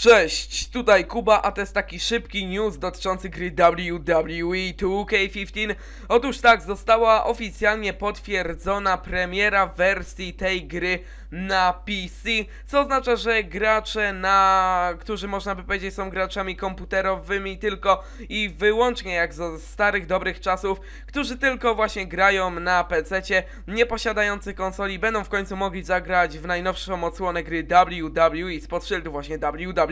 Cześć, tutaj Kuba, a to jest taki szybki news dotyczący gry WWE 2K15. Otóż tak, została oficjalnie potwierdzona premiera wersji tej gry na PC, co oznacza, że gracze na, którzy można by powiedzieć są graczami komputerowymi tylko i wyłącznie jak ze starych dobrych czasów, którzy tylko właśnie grają na PC-cie, nie posiadający konsoli, będą w końcu mogli zagrać w najnowszą odsłonę gry WWE spod szyldu właśnie WWE.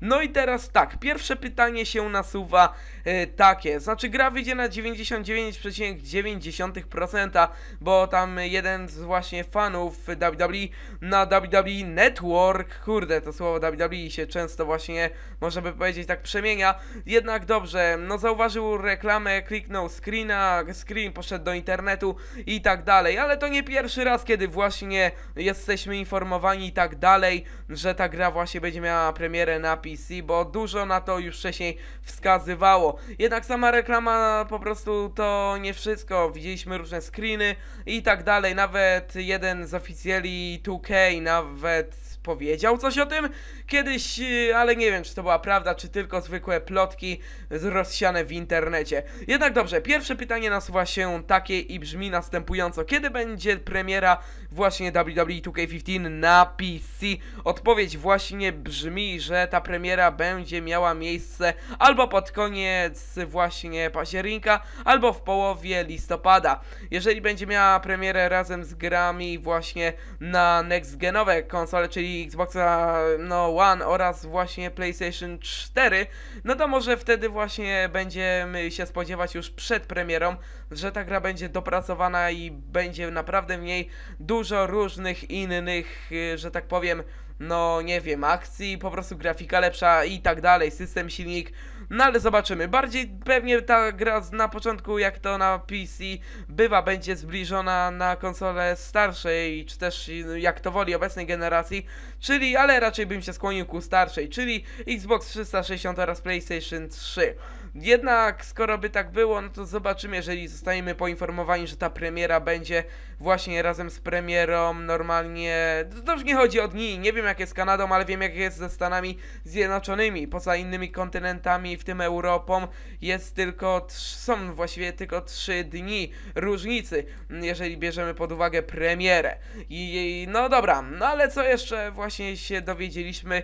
No i teraz tak, pierwsze pytanie się nasuwa e, takie, znaczy gra wyjdzie na 99,9%, bo tam jeden z właśnie fanów WWE na WWE Network, kurde to słowo WWE się często właśnie, można by powiedzieć tak przemienia, jednak dobrze, no zauważył reklamę, kliknął screena, screen poszedł do internetu i tak dalej, ale to nie pierwszy raz, kiedy właśnie jesteśmy informowani i tak dalej, że ta gra właśnie będzie miała premierę na PC, bo dużo na to już wcześniej wskazywało. Jednak sama reklama po prostu to nie wszystko. Widzieliśmy różne screeny i tak dalej. Nawet jeden z oficjeli 2K nawet powiedział coś o tym kiedyś, y, ale nie wiem, czy to była prawda, czy tylko zwykłe plotki rozsiane w internecie. Jednak dobrze, pierwsze pytanie nasuwa się takie i brzmi następująco. Kiedy będzie premiera właśnie WWE 2K15 na PC? Odpowiedź właśnie brzmi, że ta premiera będzie miała miejsce albo pod koniec właśnie października, albo w połowie listopada. Jeżeli będzie miała premierę razem z grami właśnie na next genowe konsole, czyli Xboxa no, One oraz właśnie PlayStation 4, no to może wtedy właśnie będziemy się spodziewać już przed premierą, że ta gra będzie dopracowana i będzie naprawdę w niej dużo różnych innych, y, że tak powiem, no nie wiem, akcji, po prostu grafika lepsza i tak dalej, system, silnik, no ale zobaczymy. Bardziej pewnie ta gra na początku, jak to na PC bywa, będzie zbliżona na konsole starszej, czy też jak to woli obecnej generacji, czyli, ale raczej bym się skłonił ku starszej, czyli Xbox 360 oraz PlayStation 3. Jednak skoro by tak było, no to zobaczymy, jeżeli zostaniemy poinformowani, że ta premiera będzie właśnie razem z premierą normalnie... To już nie chodzi o dni, nie wiem jak jest z Kanadą, ale wiem jak jest ze Stanami Zjednoczonymi. Poza innymi kontynentami, w tym Europą, jest tylko... są właściwie tylko 3 dni różnicy, jeżeli bierzemy pod uwagę premierę. I no dobra, no ale co jeszcze właśnie się dowiedzieliśmy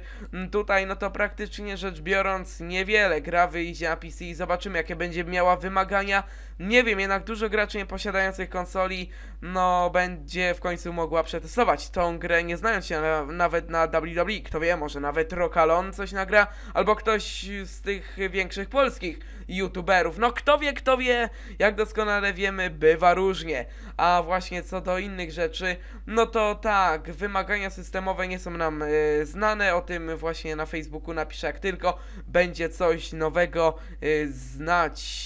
tutaj, no to praktycznie rzecz biorąc niewiele. Gra wyjdzie na PC i zobaczymy jakie będzie miała wymagania. Nie wiem, jednak dużo graczy nie posiadających konsoli, no będzie w końcu mogła przetestować tą grę, nie znając się na, nawet na WWE. Kto wie, może nawet Rokalon coś nagra, albo ktoś z tych większych polskich youtuberów. No kto wie, kto wie, jak doskonale wiemy, bywa różnie. A właśnie co do innych rzeczy, no to tak, wymagania systemowe nie są nam y, znane, o tym właśnie na Facebooku napiszę, jak tylko będzie coś nowego znać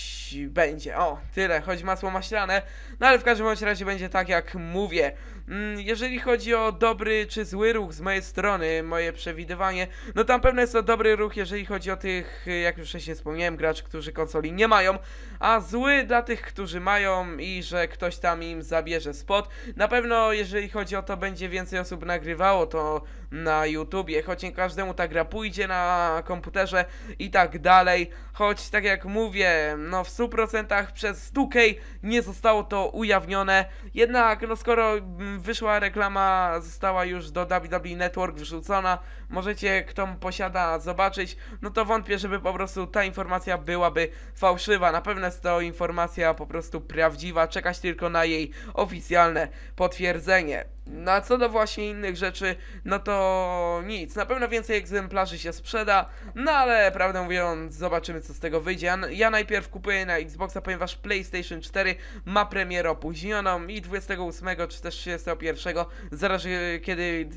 będzie. O, tyle, choć masło maślane. No ale w każdym razie będzie tak, jak mówię. Mm, jeżeli chodzi o dobry czy zły ruch z mojej strony, moje przewidywanie, no tam pewno jest to dobry ruch, jeżeli chodzi o tych, jak już wcześniej wspomniałem, graczy, którzy konsoli nie mają, a zły dla tych, którzy mają i że ktoś tam im zabierze spot. Na pewno, jeżeli chodzi o to, będzie więcej osób nagrywało to na YouTubie, choć nie każdemu ta gra pójdzie na komputerze i tak dalej, choć tak jak mówię, no w 100% przez 2K nie zostało to ujawnione, jednak no skoro mm, wyszła reklama, została już do WWE Network wrzucona. Możecie, kto posiada, zobaczyć. No to wątpię, żeby po prostu ta informacja byłaby fałszywa. Na pewno jest to informacja po prostu prawdziwa. Czekać tylko na jej oficjalne potwierdzenie. No a co do właśnie innych rzeczy, no to nic. Na pewno więcej egzemplarzy się sprzeda, no ale prawdę mówiąc, zobaczymy co z tego wyjdzie. Ja najpierw kupuję na Xboxa, ponieważ PlayStation 4 ma premierę opóźnioną i 28 czy też 31, zależy kiedy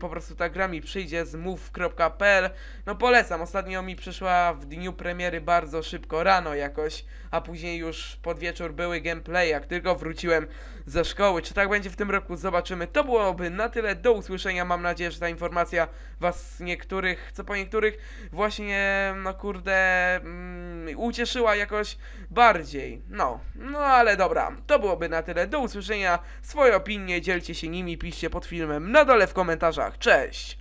po prostu ta gra mi przyjdzie z move.pl. No polecam, ostatnio mi przyszła w dniu premiery bardzo szybko, rano jakoś, a później już pod wieczór były gameplay, jak tylko wróciłem ze szkoły. Czy tak będzie w tym roku? Zobaczymy. To byłoby na tyle. Do usłyszenia. Mam nadzieję, że ta informacja was niektórych, co po niektórych, właśnie, no kurde, mm, ucieszyła jakoś bardziej. No, no ale dobra. To byłoby na tyle. Do usłyszenia. Swoje opinie dzielcie się nimi, piszcie pod filmem na dole w komentarzach. Cześć!